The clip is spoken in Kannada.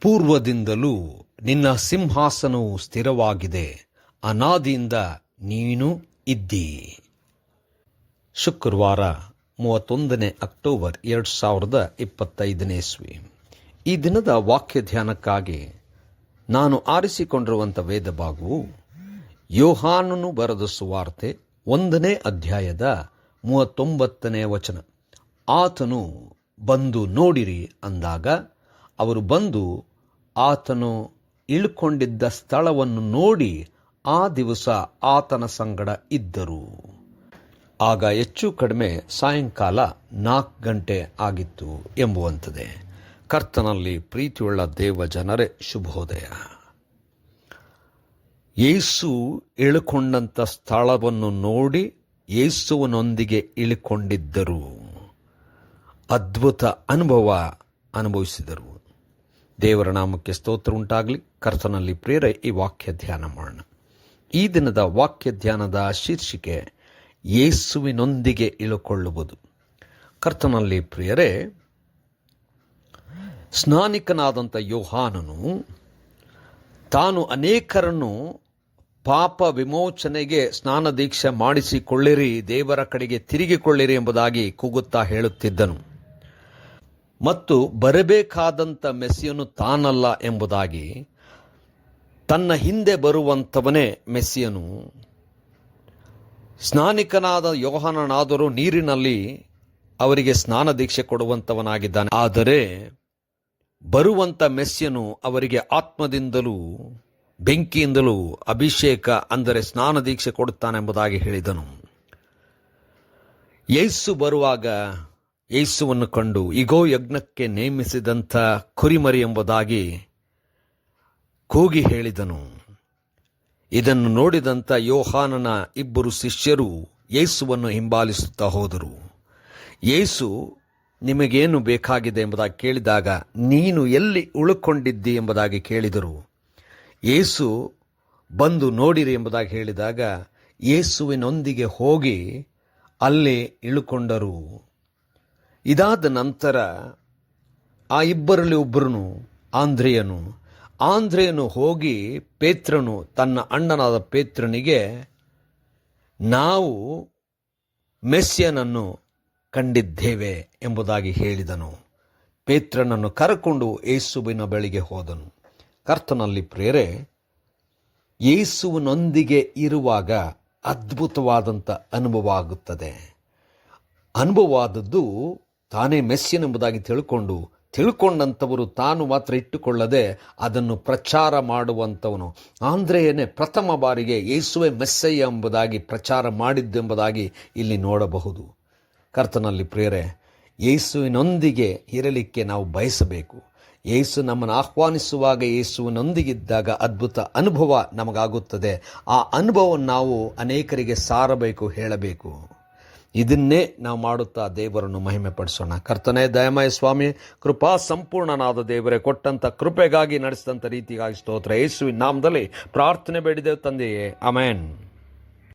ಪೂರ್ವದಿಂದಲೂ ನಿನ್ನ ಸಿಂಹಾಸನವು ಸ್ಥಿರವಾಗಿದೆ. ಅನಾದಿಯಿಂದ ನೀನು ಇದ್ದೀ. ಶುಕ್ರವಾರ, ಮೂವತ್ತೊಂದನೇ ಅಕ್ಟೋಬರ್, ಎರಡು ಸಾವಿರದ ಇಪ್ಪತ್ತೈದನೇ ಇಸ್ವಿ. ಈ ದಿನದ ವಾಕ್ಯ ಧ್ಯಾನಕ್ಕಾಗಿ ನಾನು ಆರಿಸಿಕೊಂಡಿರುವಂಥ ವೇದ ಭಾಗವು ಯೋಹಾನನು ಬರೆದ ಸುವಾರ್ತೆ ಒಂದನೇ ಅಧ್ಯಾಯದ ಮೂವತ್ತೊಂಬತ್ತನೇ ವಚನ. ಆತನು ಬಂದು ನೋಡಿರಿ ಅಂದಾಗ ಅವರು ಬಂದು ಆತನು ಇಳ್ಕೊಂಡಿದ್ದ ಸ್ಥಳವನ್ನು ನೋಡಿ ಆ ದಿವಸ ಆತನ ಸಂಗಡ ಇದ್ದರು. ಆಗ ಹೆಚ್ಚು ಕಡಿಮೆ ಸಾಯಂಕಾಲ ನಾಲ್ಕು ಗಂಟೆ ಆಗಿತ್ತು ಎಂಬುವಂಥದ್ದೇ. ಕರ್ತನಲ್ಲಿ ಪ್ರೀತಿಯುಳ್ಳ ದೇವ ಜನರೇ, ಶುಭೋದಯ. ಯೇಸು ಇಳುಕೊಂಡಂಥ ಸ್ಥಳವನ್ನು ನೋಡಿ ಯೇಸುವನೊಂದಿಗೆ ಇಳಿಕೊಂಡಿದ್ದರು. ಅದ್ಭುತ ಅನುಭವ ಅನುಭವಿಸಿದರು. ದೇವರ ನಾಮಕ್ಕೆ ಸ್ತೋತ್ರ ಉಂಟಾಗಲಿ. ಕರ್ತನಲ್ಲಿ ಪ್ರೇರ ಈ ವಾಕ್ಯ ಧ್ಯಾನ ಮಾಡೋಣ. ಈ ದಿನದ ವಾಕ್ಯ ಧ್ಯಾನದ ಶೀರ್ಷಿಕೆ ಯೇಸುವಿನೊಂದಿಗೆ ಇಳುಕೊಳ್ಳುವುದು. ಕರ್ತನಲ್ಲಿ ಪ್ರಿಯರೇ ಸ್ನಾನಿಕನಾದಂಥ ಯೋಹಾನನು ತಾನು ಅನೇಕರನ್ನು ಪಾಪ ವಿಮೋಚನೆಗೆ ಸ್ನಾನ ದೀಕ್ಷೆ ಮಾಡಿಸಿಕೊಳ್ಳಿರಿ, ದೇವರ ಕಡೆಗೆ ತಿರುಗಿಕೊಳ್ಳಿರಿ ಎಂಬುದಾಗಿ ಕೂಗುತ್ತಾ ಹೇಳುತ್ತಿದ್ದನು. ಮತ್ತು ಬರಬೇಕಾದಂಥ ಮೆಸ್ಸಿಯನು ತಾನಲ್ಲ ಎಂಬುದಾಗಿ ತನ್ನ ಹಿಂದೆ ಬರುವಂಥವನೇ ಮೆಸ್ಸಿಯನು. ಸ್ನಾನಿಕನಾದ ಯೋಹಾನನಾದರೂ ನೀರಿನಲ್ಲಿ ಅವರಿಗೆ ಸ್ನಾನ ದೀಕ್ಷೆ ಕೊಡುವಂಥವನಾಗಿದ್ದಾನೆ. ಆದರೆ ಬರುವಂಥ ಮೆಸ್ಸಿಯನು ಅವರಿಗೆ ಆತ್ಮದಿಂದಲೂ ಬೆಂಕಿಯಿಂದಲೂ ಅಭಿಷೇಕ ಅಂದರೆ ಸ್ನಾನ ದೀಕ್ಷೆ ಕೊಡುತ್ತಾನೆಂಬುದಾಗಿ ಹೇಳಿದನು. ಯೇಸು ಬರುವಾಗ ಯೇಸುವನ್ನು ಕಂಡು, ಇಗೋ, ಯಜ್ಞಕ್ಕೆ ನೇಮಿಸಿದಂಥ ಕುರಿಮರಿ ಎಂಬುದಾಗಿ ಕೂಗಿ ಹೇಳಿದನು. ಇದನ್ನು ನೋಡಿದಂಥ ಯೋಹಾನನ ಇಬ್ಬರು ಶಿಷ್ಯರು ಯೇಸುವನ್ನು ಹಿಂಬಾಲಿಸುತ್ತಾ ಹೋದರು. ಯೇಸು, ನಿಮಗೇನು ಬೇಕಾಗಿದೆ ಎಂಬುದಾಗಿ ಕೇಳಿದಾಗ, ನೀನು ಎಲ್ಲಿ ಉಳುಕೊಂಡಿದ್ದಿ ಎಂಬುದಾಗಿ ಕೇಳಿದರು. ಯೇಸು, ಬಂದು ನೋಡಿರಿ ಎಂಬುದಾಗಿ ಹೇಳಿದಾಗ, ಯೇಸುವಿನೊಂದಿಗೆ ಹೋಗಿ ಅಲ್ಲಿ ಇಳುಕೊಂಡರು. ಇದಾದ ನಂತರ ಆ ಇಬ್ಬರಲ್ಲಿ ಒಬ್ಬರನು ಆಂಧ್ರೇಯನು ಆಂಧ್ರೇಯನು ಹೋಗಿ ಪೇತ್ರನು, ತನ್ನ ಅಣ್ಣನಾದ ಪೇತ್ರನಿಗೆ, ನಾವು ಮೆಸ್ಸಿಯನನ್ನು ಕಂಡಿದ್ದೇವೆ ಎಂಬುದಾಗಿ ಹೇಳಿದನು. ಪೇತ್ರನನ್ನು ಕರಕೊಂಡು ಯೇಸುವಿನ ಬಳಿಗೆ ಹೋದನು. ಕರ್ತನಲ್ಲಿ ಪ್ರೇರೆ, ಯೇಸುವಿನೊಂದಿಗೆ ಇರುವಾಗ ಅದ್ಭುತವಾದಂಥ ಅನುಭವ ಆಗುತ್ತದೆ. ಅನುಭವ ಆದದ್ದು ತಾನೇ ಮೆಸ್ಸಿನೆಂಬುದಾಗಿ ತಿಳ್ಕೊಂಡು ತಿಳ್ಕೊಂಡಂಥವರು ತಾನು ಮಾತ್ರ ಇಟ್ಟುಕೊಳ್ಳದೆ ಅದನ್ನು ಪ್ರಚಾರ ಮಾಡುವಂಥವನು. ಆಂಧ್ರೆಯೇ ಪ್ರಥಮ ಬಾರಿಗೆ ಯೇಸುವೆ ಮೆಸ್ಸಯ್ಯ ಎಂಬುದಾಗಿ ಪ್ರಚಾರ ಮಾಡಿದ್ದೆಂಬುದಾಗಿ ಇಲ್ಲಿ ನೋಡಬಹುದು. ಕರ್ತನಲ್ಲಿ ಪ್ರೇರೆ ಯೇಸುವಿನೊಂದಿಗೆ ಇರಲಿಕ್ಕೆ ನಾವು ಬಯಸಬೇಕು. ಯೇಸು ನಮ್ಮನ್ನು ಆಹ್ವಾನಿಸುವಾಗ ಯೇಸುವಿನೊಂದಿಗಿದ್ದಾಗ ಅದ್ಭುತ ಅನುಭವ ನಮಗಾಗುತ್ತದೆ. ಆ ಅನುಭವವನ್ನು ನಾವು ಅನೇಕರಿಗೆ ಸಾರಬೇಕು, ಹೇಳಬೇಕು. ಇದನ್ನೇ ನಾವು ಮಾಡುತ್ತಾ ದೇವರನ್ನು ಮಹಿಮೆ ಪಡಿಸೋಣ ಕರ್ತನೆ ದಯಮಯ ಸ್ವಾಮಿ, ಕೃಪಾ ಸಂಪೂರ್ಣನಾದ ದೇವರೇ, ಕೊಟ್ಟಂತ ಕೃಪೆಗಾಗಿ ನಡೆಸಿದಂಥ ರೀತಿಗಾಗಿ ಸ್ತೋತ್ರ. ಯೇಸುವಿನ ನಾಮದಲ್ಲಿ ಪ್ರಾರ್ಥನೆ ಬೇಡಿದೆ ತಂದೆಯೇ. ಅಮೇನ್